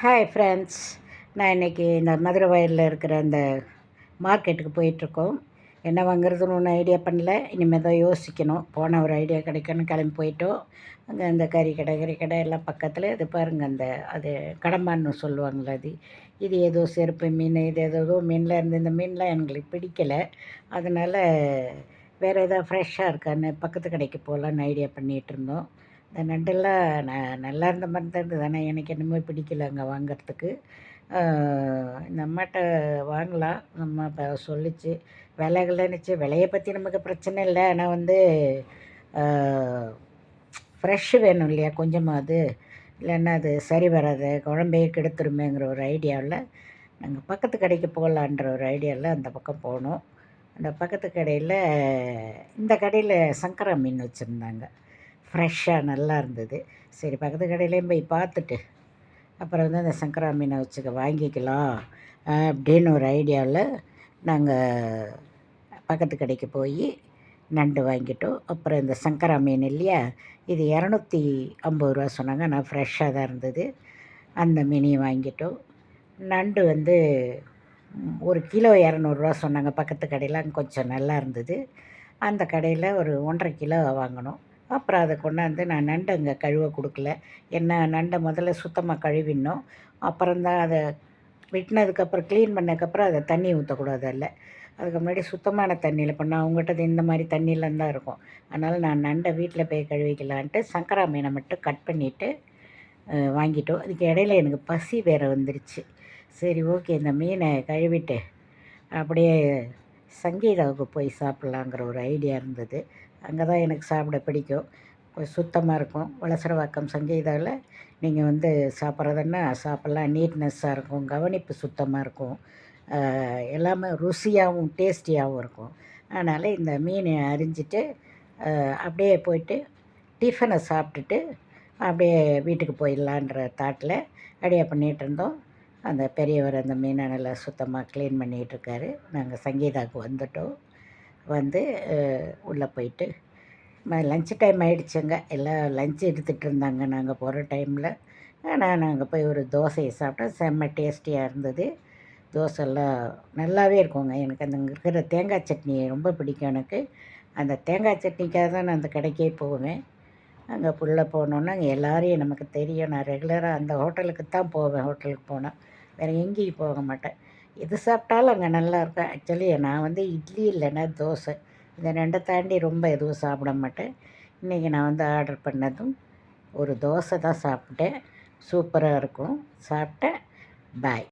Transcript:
Hi friends நான் இன்றைக்கி இந்த மதுரை வயலில் இருக்கிற அந்த மார்க்கெட்டுக்கு போயிட்டுருக்கோம். என்ன வாங்குறதுன்னு ஒன்றும் ஐடியா பண்ணல. இனிமேல் தான் யோசிக்கணும். போன ஒரு ஐடியா கிடைக்கணும் கிளம்பி போயிட்டோம். அங்கே அந்த கறி கடை கறி கடை எல்லாம் பக்கத்தில். இது பாருங்கள் அந்த அது கடம்பான்னு சொல்லுவாங்களே அது. இது ஏதோ செருப்பு மீன் இது ஏதோ மீனில் இருந்து இந்த மீன்லாம் எங்களுக்கு பிடிக்கலை. அதனால் வேறு எதாவது ஃப்ரெஷ்ஷாக இருக்கான்னு பக்கத்து கடைக்கு போகலான்னு ஐடியா பண்ணிகிட்டு இருந்தோம். இந்த நண்டெல்லாம் ந நல்லா இருந்த மாதிரி தான் இருந்தது. ஆனால் எனக்கு என்னமோ பிடிக்கல அங்கே வாங்கிறதுக்கு. இந்த அம்மாட்ட வாங்கலாம். நம்ம இப்போ சொல்லிச்சு. விலைகள்னுச்சு விலையை பற்றி நமக்கு பிரச்சனை இல்லை. ஆனால் வந்து ஃப்ரெஷ்ஷு வேணும் இல்லையா? கொஞ்சமாக அது. இல்லைன்னா அது சரி வராது. குழம்பையே கெடுத்துருமேங்கிற ஒரு ஐடியாவில் நாங்கள் பக்கத்து கடைக்கு போகலான்ற ஒரு ஐடியாவில் அந்த பக்கம் போனோம். அந்த பக்கத்து கடையில் இந்த கடையில் சங்கரா மீன் வச்சுருந்தாங்க. ஃப்ரெஷ்ஷாக நல்லா இருந்தது. சரி பக்கத்து கடையிலையும் போய் பார்த்துட்டு அப்புறம் வந்து அந்த சங்கரா மீனை வச்சுக்க வாங்கிக்கலாம் அப்படின்னு ஒரு ஐடியாவில் நாங்கள் பக்கத்து கடைக்கு போய் நண்டு வாங்கிட்டோம். அப்புறம் இந்த சங்கரா மீன் இல்லையா இது இரநூத்தி ஐம்பது ரூபா சொன்னாங்க. நான் ஃப்ரெஷ்ஷாக தான் இருந்தது. அந்த மீனையும் வாங்கிட்டோம். நண்டு வந்து ஒரு கிலோ இரநூறுவா சொன்னாங்க. பக்கத்து கடையில் அங்கே கொஞ்சம் நல்லா இருந்தது. அந்த கடையில் ஒரு ஒன்றரை கிலோ வாங்கினோம். அப்புறம் அதை கொண்டாந்து நான் நண்டை அங்கே கழுவ கொடுக்கல. என்ன நண்டை முதல்ல சுத்தமாக கழுவிடணும். அப்புறம்தான் அதை வெட்டினதுக்கப்புறம் க்ளீன் பண்ணதுக்கப்புறம் அதை தண்ணி ஊற்றக்கூடாது அதில். அதுக்கு முன்னாடி சுத்தமான தண்ணியில் இப்போ நான் அவங்ககிட்ட இந்த மாதிரி தண்ணியில் தான் இருக்கும். அதனால் நான் நண்டை வீட்டில் போய் கழுவிக்கலான்ட்டு சங்கரா மீனை மட்டும் கட் பண்ணிவிட்டு வாங்கிட்டோம். அதுக்கு இடையில எனக்கு பசி வேறு வந்துருச்சு. சரி ஓகே இந்த மீனை கழுவிட்டு அப்படியே சங்கீதாவுக்கு போய் சாப்பிட்லாங்கிற ஒரு ஐடியா இருந்தது. அங்கே தான் எனக்கு சாப்பிட பிடிக்கும். கொஞ்சம் சுத்தமாக இருக்கும். வளசரவாக்கம் சங்கீதாவில் நீங்கள் வந்து சாப்பிட்றதுன்னா சாப்பிட்லாம். நீட்னஸ்ஸாக இருக்கும். கவனிப்பு சுத்தமாக இருக்கும். எல்லாமே ருசியாகவும் டேஸ்டியாகவும் இருக்கும். அதனால் இந்த மீனை அரிஞ்சிட்டு அப்படியே போயிட்டு டிஃபனை சாப்பிட்டுட்டு அப்படியே வீட்டுக்கு போயிடலான்ற தாட்டில் அப்படியே பண்ணிகிட்டு இருந்தோம். அந்த பெரியவர் அந்த மீனை நல்லா சுத்தமாக க்ளீன் பண்ணிகிட்ருக்காரு நாங்கள் சங்கீதாவுக்கு வந்துட்டோம். வந்து உள்ளே போயிட்டு லன்ச் டைம் ஆகிடுச்சுங்க எல்லாம் லஞ்ச் எடுத்துகிட்டு இருந்தாங்க. நாங்கள் போகிற டைமில் ஆனால் நாங்கள் போய் ஒரு தோசையை சாப்பிட்டோம் செம்ம டேஸ்டியாக இருந்தது. தோசைலாம் நல்லாவே இருக்குங்க. எனக்கு அந்த இருக்கிற தேங்காய் சட்னி ரொம்ப பிடிக்கும் எனக்கு. அந்த தேங்காய் சட்னிக்காக தான் நான் அந்த கடைக்கே போவேன். அங்கே புள்ள போனோன்னா அங்கே எல்லோரையும் நமக்கு தெரியும். நான் ரெகுலராக அந்த ஹோட்டலுக்கு தான் போவேன். ஹோட்டலுக்கு போனால் வேறு எங்கேயும் போக மாட்டேன். எது சாப்பிட்டாலும் அங்கே நல்லாயிருக்கும் ஆக்சுவலி நான் வந்து இட்லி இல்லைன்னா தோசை. இந்த ரெண்டை தாண்டி ரொம்ப எதுவும் சாப்பிட மாட்டேன். இன்றைக்கி நான் வந்து ஆர்டர் பண்ணதும் ஒரு தோசை தான் சாப்பிட்டேன். சூப்பராக இருக்கும். சாப்பிட்டேன். பாய்